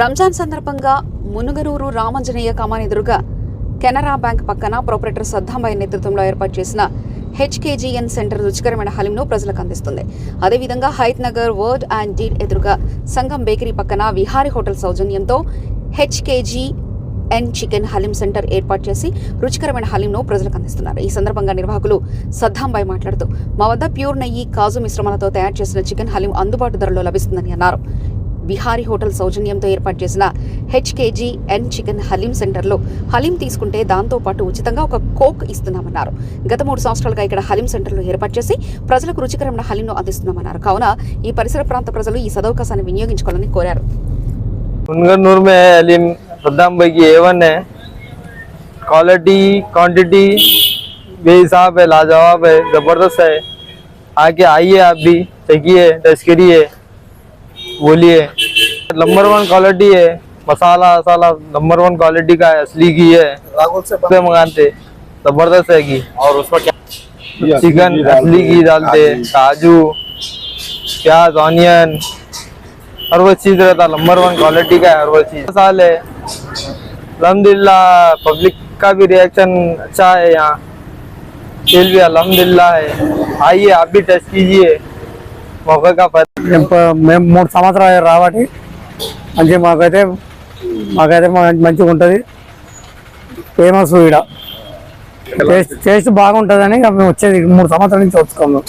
రంజాన్ సందర్భంగా మునుగనూరు రామంజనేయ కమాన్ ఎదురుగా కెనరా బ్యాంక్ పక్కన ప్రొపరేటర్ సద్దాంబాయి నేతృత్వంలో ఏర్పాటు చేసిన హెచ్కేజీఎన్ సెంటర్ రుచికరమైన హలీంను ప్రజలకు అందిస్తుంది. అదేవిధంగా Hayath Nagar word and deed ఎదురుగా సంగం బేకరీ పక్కన విహారీ హోటల్ సౌజన్యంతో HKG N chicken haleem centre ఏర్పాటు చేసి రుచికరమైన హలీంను ప్రజలకు అందిస్తున్నారు. ఈ సందర్భంగా నిర్వాహకులు సద్దాంబాయి మాట్లాడుతూ మా వద్ద ప్యూర్ నెయ్యి కాజు మిశ్రమాలతో తయారు చేసిన చికెన్ హలీం అందుబాటు ధరలో లభిస్తుందని అన్నారు. బిహారీ హోటల్ సౌజన్యంతో ఏర్పాటు చేసిన హెచ్కేజీ ఎన్ చికెన్ హలీం సెంటర్లో హలీం తీసుకుంటే దాంతో పాటు ఉచితంగా ఒక కోక్ ఇస్తున్నామన్నారు గత మూడు సంవత్సరాలుగా ఇక్కడ హలీం సెంటర్లో ఏర్పాటు చేసి ప్రజలకు రుచికరమైన హలీంను అందిస్తున్నామన్నారు కావున ఈ పరిసర ప్రాంత ప్రజలు ఈ సదవకాశాన్ని వినియోగించుకోవాలని కోరారు मुनगरनूर में है अलीम सद्दाम भाई की एवन है क्वालिटी क्वांटिटी बेहिसाब है लाजवाब है ज़बरदस्त है आके आइए आप भी चखिए टेस्ट करिए बोलिए नंबर वन क्वालिटी है। मसाला वसाला नंबर वन क्वालिटी का है असली की है। से मंगाते। ज़बरदस्त है की। और उसमें क्या? चिकन असली घी डालते काजू प्याज ऑनियन हर वो चीज़ रहता। नंबर वन क्वालिटी का है हर वो चीज़। साल है अलहमदिल्ला पब्लिक का भी रिएक्शन अच्छा है यहाँ। सेल भी अलहमदिल्ला है। आइए आप भी टेस्ट कीजिए। మేము మూడు సంవత్సరాలు రాబట్టి మంచి మాకైతే మాకైతే మా- మంచిగా ఉంటుంది. ఫేమస్ ఈడ. టేస్ట్ టేస్ట్ బాగుంటుందని మేము వచ్చేది మూడు సంవత్సరాల నుంచి వచ్చుకోము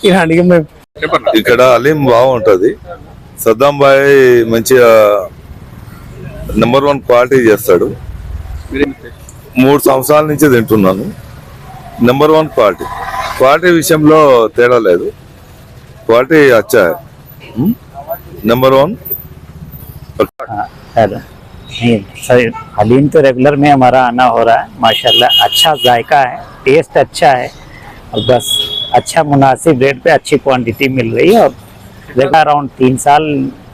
తినడానికి మేము. ఇక్కడ అలీం బాగుంటది. సద్దాం బాయ్ మంచిగా నెంబర్ వన్ క్వాలిటీ చేస్తాడు. మూడు సంవత్సరాల నుంచి తింటున్నాను. నెంబర్ వన్ క్వాలిటీ క్వాలిటీ విషయంలో తేడా లేదు క్వాలిటీ అచ్చా నెంబర్ వన్ हेलो नहीं सर हलीम तो रेगुलर में हमारा आना हो रहा है माशाल्लाह अच्छा जायका है टेस्ट अच्छा है और बस अच्छा मुनासिब रेट पे अच्छी क्वांटिटी मिल रही है और रेगुलर अराउंड तीन साल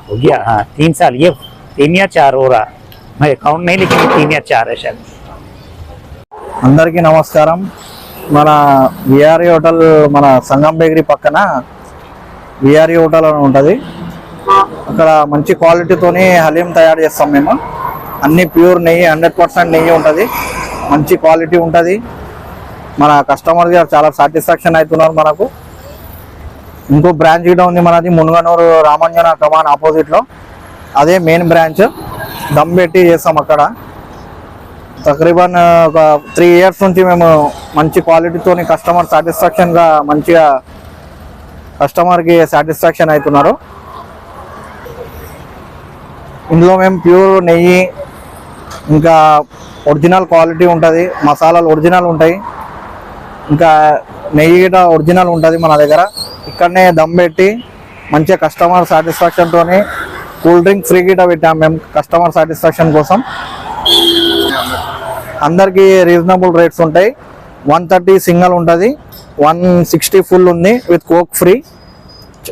हो गया हाँ तीन साल ये तीन या चार हो रहा मैं अकाउंट नहीं लेकिन ये तीन या चार है शायद అందరికీ నమస్కారం మన విఆర్ఈ హోటల్ మన సంగం బేకరీ పక్కన విఆర్ఈ హోటల్ అని ఉంటుంది. అక్కడ మంచి క్వాలిటీతోని హలీం తయారు చేస్తాం మేము. అన్ని ప్యూర్ నెయ్యి హండ్రెడ్ పర్సెంట్ నెయ్యి ఉంటుంది. మంచి క్వాలిటీ ఉంటుంది. మన కస్టమర్ గారు చాలా సాటిస్ఫాక్షన్ అవుతున్నారు మనకు. ఇంకో బ్రాంచ్ కూడా ఉంది మనది మునుగనూరు రామంజన కమాన్ ఆపోజిట్లో అదే మెయిన్ బ్రాంచ్. దమ్ పెట్టి చేస్తాం అక్కడ. తక్రీబన్ ఒక త్రీ ఇయర్స్ నుంచి మేము మంచి క్వాలిటీతో కస్టమర్ సాటిస్ఫాక్షన్గా మంచిగా కస్టమర్కి సాటిస్ఫాక్షన్ అవుతున్నారు ఇందులో మేము ప్యూర్ నెయ్యి ఇంకా ఒరిజినల్ క్వాలిటీ ఉంటుంది. మసాలాలు ఒరిజినల్ ఉంటాయి. ఇంకా నెయ్యి గిట ఒరిజినల్ ఉంటుంది మన దగ్గర. ఇక్కడనే దమ్ పెట్టి మంచిగా కస్టమర్ సాటిస్ఫాక్షన్తో కూల్ డ్రింక్ ఫ్రీ గిట పెట్టాము మేము కస్టమర్ సాటిస్ఫాక్షన్ కోసం. అందరికీ రీజనబుల్ రేట్స్ ఉంటాయి. వన్ థర్టీ సింగల్ ఉంటుంది. వన్ సిక్స్టీ ఫుల్ ఉంది విత్ కోక్ ఫ్రీ.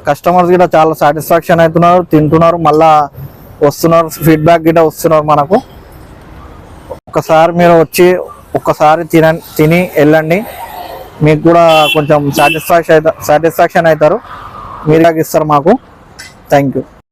కస్టమర్స్ కూడా చాలా సాటిస్ఫాక్షన్ అవుతున్నారు తింటున్నారు మళ్ళా వస్తున్నారు ఫీడ్బ్యాక్ గిట్ట వస్తున్నారు మనకు. ఒకసారి మీరు వచ్చి ఒక్కసారి తిన తిని వెళ్ళండి. మీకు కూడా కొంచెం సాటిస్ఫాక్షన్ అవుతా సాటిస్ఫాక్షన్ అవుతారు మీరు ఇస్తారు మాకు? Thank you.